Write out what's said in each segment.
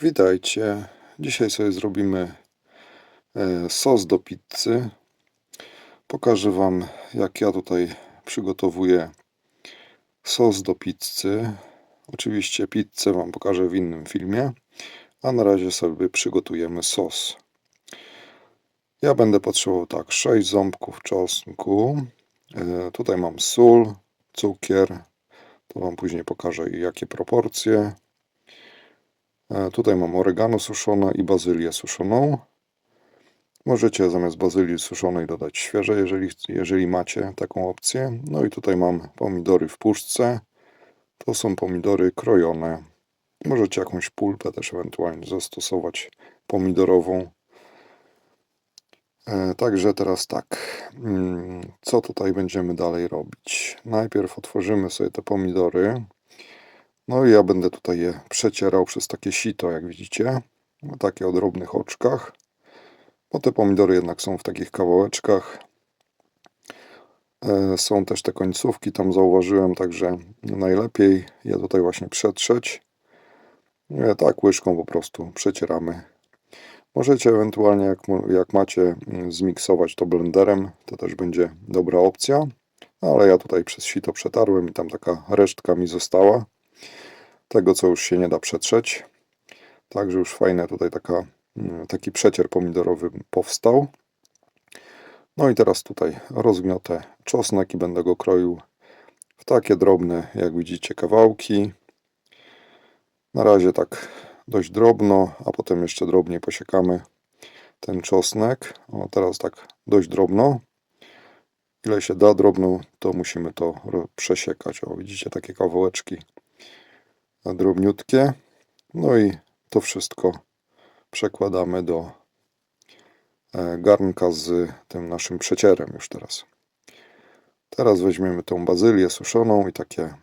Witajcie. Dzisiaj sobie zrobimy e, sos do pizzy. Pokażę Wam, jak ja tutaj przygotowuję sos do pizzy. Oczywiście pizzę Wam pokażę w innym filmie, a na razie sobie przygotujemy sos. Ja będę potrzebował tak 6 ząbków czosnku. E, Tutaj mam sól, cukier. To Wam później pokażę jakie proporcje. E, Tutaj mam oregano suszone i bazylię suszoną. Możecie zamiast bazylii suszonej dodać świeże, jeżeli, jeżeli macie taką opcję. No i tutaj mam pomidory w puszce. To są pomidory krojone. Możecie jakąś pulpę też ewentualnie zastosować pomidorową. E, Także teraz tak, Mm, co tutaj będziemy dalej robić? Najpierw otworzymy sobie te pomidory. No i ja będę tutaj je przecierał przez takie sito, jak widzicie. Takie o drobnych oczkach. Bo te pomidory jednak są w takich kawałeczkach. E, Są też te końcówki, tam zauważyłem, także najlepiej je tutaj właśnie przetrzeć. E, Tak łyżką po prostu przecieramy. Możecie ewentualnie, jak, jak macie, mm, zmiksować to blenderem, to też będzie dobra opcja. Ale ja tutaj przez sito przetarłem i tam taka resztka mi została. Tego, co już się nie da przetrzeć. Także już fajne tutaj taka, mm, taki przecier pomidorowy powstał. No i teraz tutaj rozgniotę czosnek i będę go kroił w takie drobne, jak widzicie, kawałki. Na razie tak dość drobno, a potem jeszcze drobniej posiekamy ten czosnek. O, teraz tak dość drobno. Ile się da drobno, to musimy to przesiekać. O, widzicie takie kawałeczki drobniutkie. No i to wszystko przekładamy do e, garnka z tym naszym przecierem już teraz. Teraz weźmiemy tą bazylię suszoną i takie,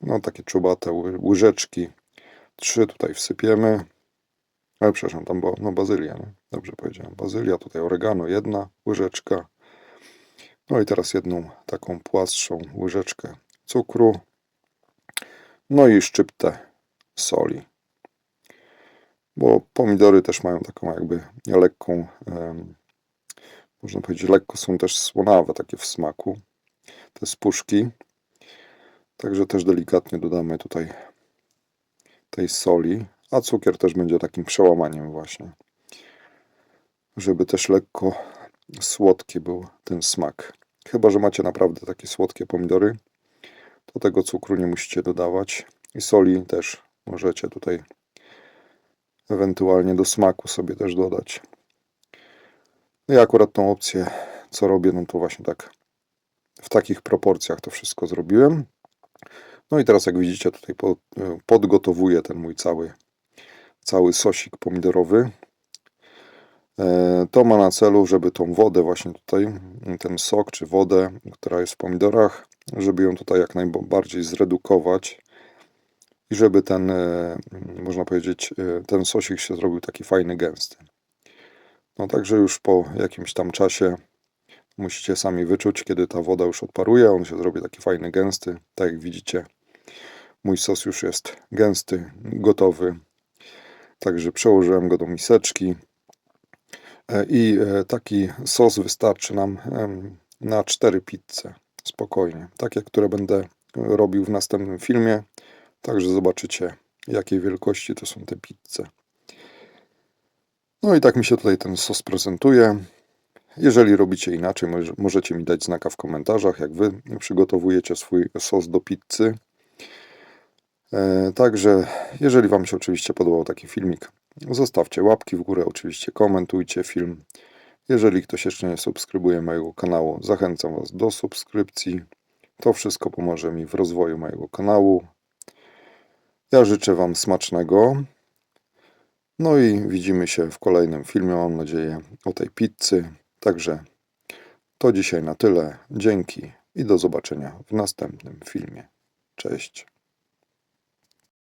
no takie czubate ły- łyżeczki. Trzy tutaj wsypiemy. Ale przepraszam, tam była, no bazylia, nie? Dobrze powiedziałem. Bazylia, tutaj oregano, jedna łyżeczka. No i teraz jedną taką płastszą łyżeczkę cukru. No i szczyptę soli. Bo pomidory też mają taką jakby lekką, można powiedzieć, lekko są też słonawe takie w smaku. Te spuszki. Także też delikatnie dodamy tutaj tej soli, a cukier też będzie takim przełamaniem właśnie. Żeby też lekko słodki był ten smak. Chyba, że macie naprawdę takie słodkie pomidory, to tego cukru nie musicie dodawać. I soli też możecie tutaj ewentualnie do smaku sobie też dodać. No ja akurat tą opcję, co robię, no to właśnie tak w takich proporcjach to wszystko zrobiłem. No i teraz jak widzicie tutaj po- podgotowuję ten mój cały, cały sosik pomidorowy. E, To ma na celu, żeby tą wodę właśnie tutaj, ten sok czy wodę, która jest w pomidorach, żeby ją tutaj jak najbardziej zredukować i żeby ten, e, można powiedzieć, e, ten sosik się zrobił taki fajny, gęsty. No także już po jakimś tam czasie musicie sami wyczuć, kiedy ta woda już odparuje, on się zrobi taki fajny, gęsty. Tak jak widzicie, mój sos już jest gęsty, gotowy. Także przełożyłem go do miseczki. E, I taki sos wystarczy nam na 4 pizze. Spokojnie. Takie, które będę robił w następnym filmie. Także zobaczycie, jakiej wielkości to są te pizze. No i tak mi się tutaj ten sos prezentuje. Jeżeli robicie inaczej, może- możecie mi dać znaka w komentarzach, jak wy przygotowujecie swój sos do pizzy. E, Także, jeżeli Wam się oczywiście podobał taki filmik, zostawcie łapki w górę, oczywiście komentujcie film. Jeżeli ktoś jeszcze nie subskrybuje mojego kanału, zachęcam Was do subskrypcji. To wszystko pomoże mi w rozwoju mojego kanału. Ja życzę Wam smacznego. No i widzimy się w kolejnym filmie, mam nadzieję, o tej pizzy. Także to dzisiaj na tyle. Dzięki i do zobaczenia w następnym filmie. Cześć.